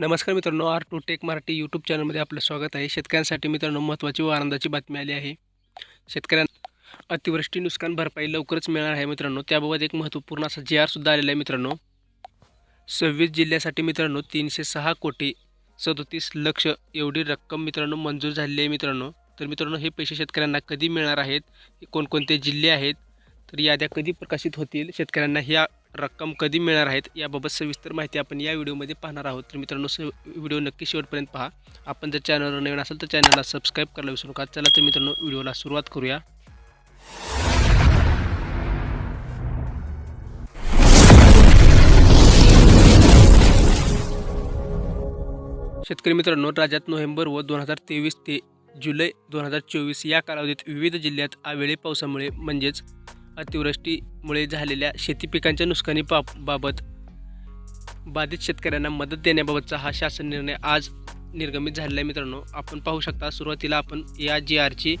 नमस्कार मित्रांनो R two Tech Marathi YouTube चॅनलमध्ये आपलं स्वागत आहे. शेतकऱ्यांसाठी मित्रांनो महत्त्वाची व आनंदाची बातमी आली आहे. शेतकऱ्यांना अतिवृष्टी नुकसान भरपाई लवकरच मिळणार आहे मित्रांनो. त्याबाबत एक महत्त्वपूर्ण असा जी आरसुद्धा आलेला आहे मित्रांनो. सव्वीस जिल्ह्यासाठी मित्रांनो तीनशे सहा कोटी सदोतीस लक्ष एवढी रक्कम मित्रांनो मंजूर झालेली आहे मित्रांनो. तर मित्रांनो हे पैसे शेतकऱ्यांना कधी मिळणार आहेत? कोणकोणते जिल्हे आहेत? तर याद्या कधी प्रकाशित होतील? शेतकऱ्यांना ह्या रक्कम कधी मिळणार आहेत याबाबत सविस्तर माहिती आपण या व्हिडिओमध्ये पाहणार आहोत. तर मित्रांनो स व्हिडिओ नक्की शेवटपर्यंत पहा. आपण जर चॅनलवर नवीन असेल तर चॅनलला सबस्क्राईब करायला विसरू नका. चला तर मित्रांनो व्हिडिओला सुरुवात करूया. शेतकरी मित्रांनो राज्यात नोव्हेंबर व दोन हजार तेवीस ते जुलै दोन हजार चोवीस या कालावधीत विविध जिल्ह्यात अवेळी पावसामुळे म्हणजेच अतिवृष्टीमुळे झालेल्या शेती पिकांच्या नुकसानी बाब बाबत बाधित शेतकऱ्यांना मदत देण्याबाबतचा हा शासन निर्णय आज निर्गमित झालेला आहे मित्रांनो. आपण पाहू शकता सुरुवातीला आपण या जी आरची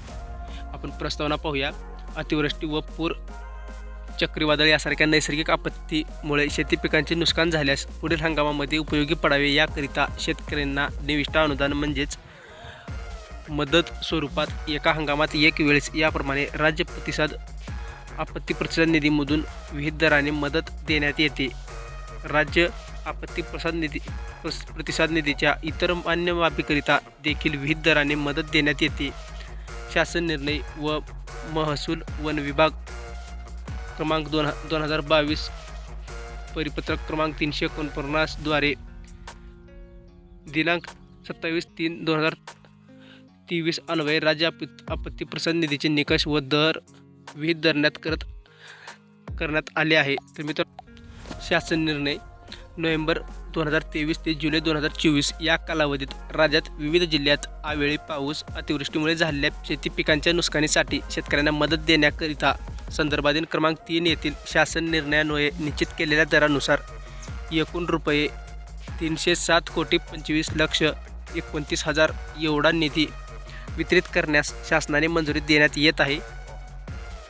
आपण प्रस्तावना पाहूया. अतिवृष्टी व पूर चक्रीवादळ यासारख्या नैसर्गिक आपत्तीमुळे शेती पिकांचे नुकसान झाल्यास पुढील हंगामामध्ये उपयोगी पडावे याकरिता शेतकऱ्यांना निविष्ट अनुदान म्हणजेच मदत स्वरूपात एका हंगामात एक वेळेस याप्रमाणे राज्य प्रतिसाद आपत्ती प्रतिसाद निधीमधून विहित दराने मदत देण्यात येते. राज्य आपत्ती प्रसाद निधी प्रस- प्रतिसाद निधीच्या इतर मान्य बाबीकरिता देखील विहित दराने मदत देण्यात येते. शासन निर्णय व महसूल वन विभाग क्रमांक दोन ह दोन हजार बावीस परिपत्रक क्रमांक तीनशे एकोणपन्नासद्वारे दिनांक सत्तावीस तीन दोन हजार तेवीस अन्वये राज्य आपत्ती प्रसाद निधीचे निकष व दर विहित धरण्यात करत करण्यात आले आहे. तर मित्र शासन निर्णय नोव्हेंबर दोन हजार तेवीस ते जुलै दोन हजार चोवीस या कालावधीत राज्यात विविध जिल्ह्यात आवेळी पाऊस अतिवृष्टीमुळे झालेल्या शेती पिकांच्या नुकसानीसाठी शेतकऱ्यांना मदत देण्याकरिता संदर्भातील क्रमांक तीन येथील शासन निर्णयान्वये निश्चित केलेल्या दरानुसार एकूण रुपये तीनशे सात कोटी पंचवीस लक्ष एकोणतीस हजार एवढा निधी वितरित करण्यास शासनाने मंजुरी देण्यात येत आहे.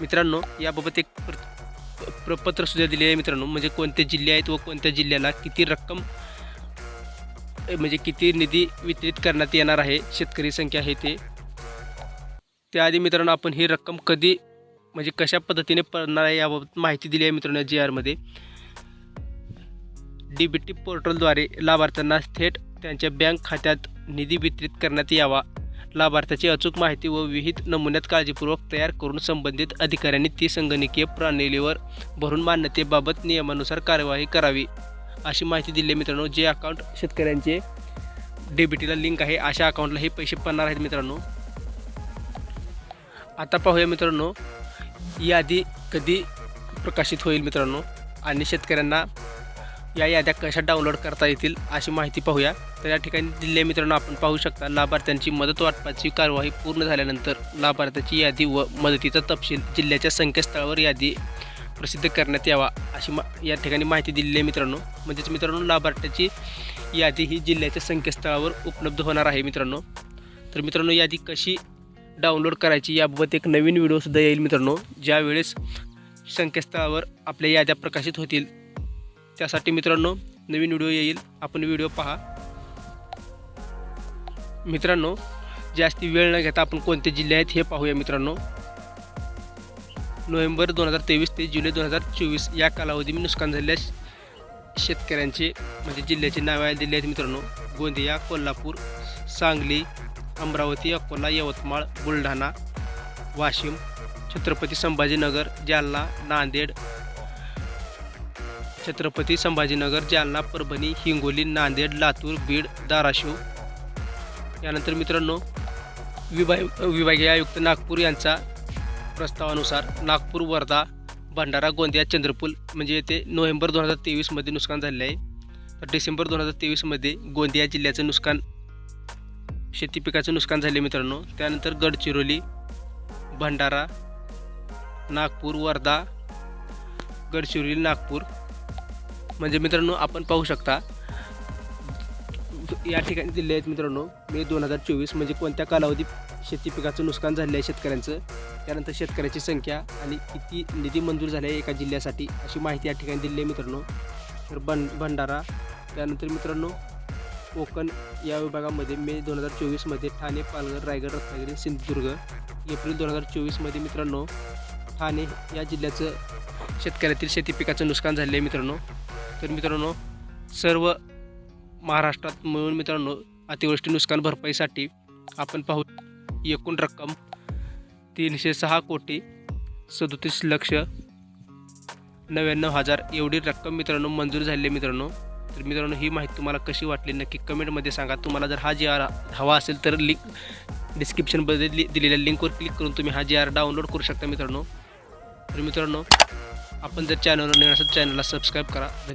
मित्रांनो याबाबत एक प्र- प्रपत्र दिले आहे मित्रांनो. म्हणजे कोणते जिल्हे आहेत व कोणत्या जिल्ह्याला किती रक्कम म्हणजे किती निधी वितरित करण्यात येणार आहे शेतकरी संख्या आहे ते. त्याआधी मित्रांनो आपण ही रक्कम कधी म्हणजे कशा पद्धतीने पडणार आहे याबाबत माहिती दिली आहे मित्रांनो जी आरमध्ये. डी बी टी पोर्टलद्वारे लाभार्थ्यांना थेट त्यांच्या बँक खात्यात निधी वितरित करण्यात यावा. लाभार्थ्याची अचूक माहिती व विहित नमुन्यात काळजीपूर्वक तयार करून संबंधित अधिकाऱ्यांनी ती संगणकीय प्रणालीवर भरून मान्यतेबाबत नियमानुसार कार्यवाही करावी. अशी माहिती दिली आहे मित्रांनो जे अकाउंट शेतकऱ्यांचे डेबिटीला लिंक आहे अशा अकाउंटला हे पैसे पडणार आहेत मित्रांनो. आता पाहूया मित्रांनो यादी कधी प्रकाशित होईल मित्रांनो? आणि शेतकऱ्यांना या याद्या कशा डाउनलोड करता येतील अशी माहिती पाहूया. तर या ठिकाणी दिले मित्रांनो आपण पाहू शकता लाभार्थ्यांची मदत वाटपाची कार्यवाही पूर्ण झाल्यानंतर लाभार्थ्याची यादी व मदतीचा तपशील जिल्ह्याच्या संकेतस्थळावर यादी प्रसिद्ध करण्यात यावा अशी मा या ठिकाणी माहिती दिलेली आहे मित्रांनो. म्हणजेच मित्रांनो लाभार्थ्याची यादी ही जिल्ह्याच्या संकेतस्थळावर उपलब्ध होणार आहे मित्रांनो. तर मित्रांनो यादी कशी डाउनलोड करायची याबाबत एक नवीन व्हिडिओसुद्धा येईल मित्रांनो. ज्यावेळेस संकेतस्थळावर आपल्या याद्या प्रकाशित होतील त्यासाठी मित्रांनो नवीन व्हिडिओ येईल. आपण व्हिडिओ पहा. मित्रांनो जास्ती वेळ न घेता आपण कोणते जिल्हे आहेत हे पाहूया मित्रांनो. नोव्हेंबर दोन हजार तेवीस ते जुलै दोन हजार चोवीस या कालावधी नुकसान झालेल्या शेतकऱ्यांचे म्हणजे जिल्ह्याचे नावे दिले आहेत मित्रांनो. गोंदिया कोल्हापूर सांगली अमरावती अकोला यवतमाळ बुलढाणा वाशिम छत्रपती संभाजीनगर जालना नांदेड छत्रपती संभाजीनगर जालना परभणी हिंगोली नांदेड लातूर बीड धाराशिव. यानंतर मित्रांनो विभाग विभागीय आयुक्त नागपूर यांचा प्रस्तावानुसार नागपूर वर्धा भंडारा गोंदिया चंद्रपूर म्हणजे येथे नोव्हेंबर दोन हजार तेवीसमध्ये नुकसान झाले आहे. तर डिसेंबर दोन हजार तेवीसमध्ये गोंदिया जिल्ह्याचं नुकसान शेती पिकाचं नुकसान झाले मित्रांनो. त्यानंतर गडचिरोली भंडारा नागपूर वर्धा गडचिरोली नागपूर. म्हणजे मित्रांनो आपण पाहू शकता या ठिकाणी दिले आहेत मित्रांनो मे दोन हजार चोवीस म्हणजे कोणत्या कालावधीत शेती पिकाचं नुकसान झालेलं आहे शेतकऱ्यांचं? त्यानंतर शेतकऱ्याची संख्या आणि किती निधी मंजूर झाले आहे एका जिल्ह्यासाठी अशी माहिती या ठिकाणी दिली आहे मित्रांनो. तर बं भंडारा त्यानंतर मित्रांनो कोकण या विभागामध्ये मे दोन हजार चोवीसमध्ये ठाणे पालघर रायगड रत्नागिरी सिंधुदुर्ग एप्रिल दोन हजार चोवीसमध्ये मित्रांनो ठाणे या जिल्ह्याचं शेतकऱ्यातील शेती पिकाचं नुकसान झालेलं आहे मित्रांनो. तर मित्रांनो सर्व महाराष्ट्रात मिळून मित्रांनो अतिवृष्टी नुकसान भरपाईसाठी आपण पाहू एकूण रक्कम तीनशे सहा कोटी सदोतीस लक्ष नव्याण्णव हजार. एवढी रक्कम मित्रांनो मंजूर झालेली आहे मित्रांनो. तर मित्रांनो ही माहिती तुम्हाला कशी वाटली नक्की कमेंटमध्ये सांगा. तुम्हाला जर हा जी आर हवा असेल तर लिंक डिस्क्रिप्शनमध्ये लि दिलेल्या लिंकवर क्लिक करून तुम्ही हा जी आर डाउनलोड करू शकता मित्रांनो. तर मित्रांनो आपण जर चॅनलवर नवीन असेल चॅनलला सबस्क्राईब करा. धन्यवाद.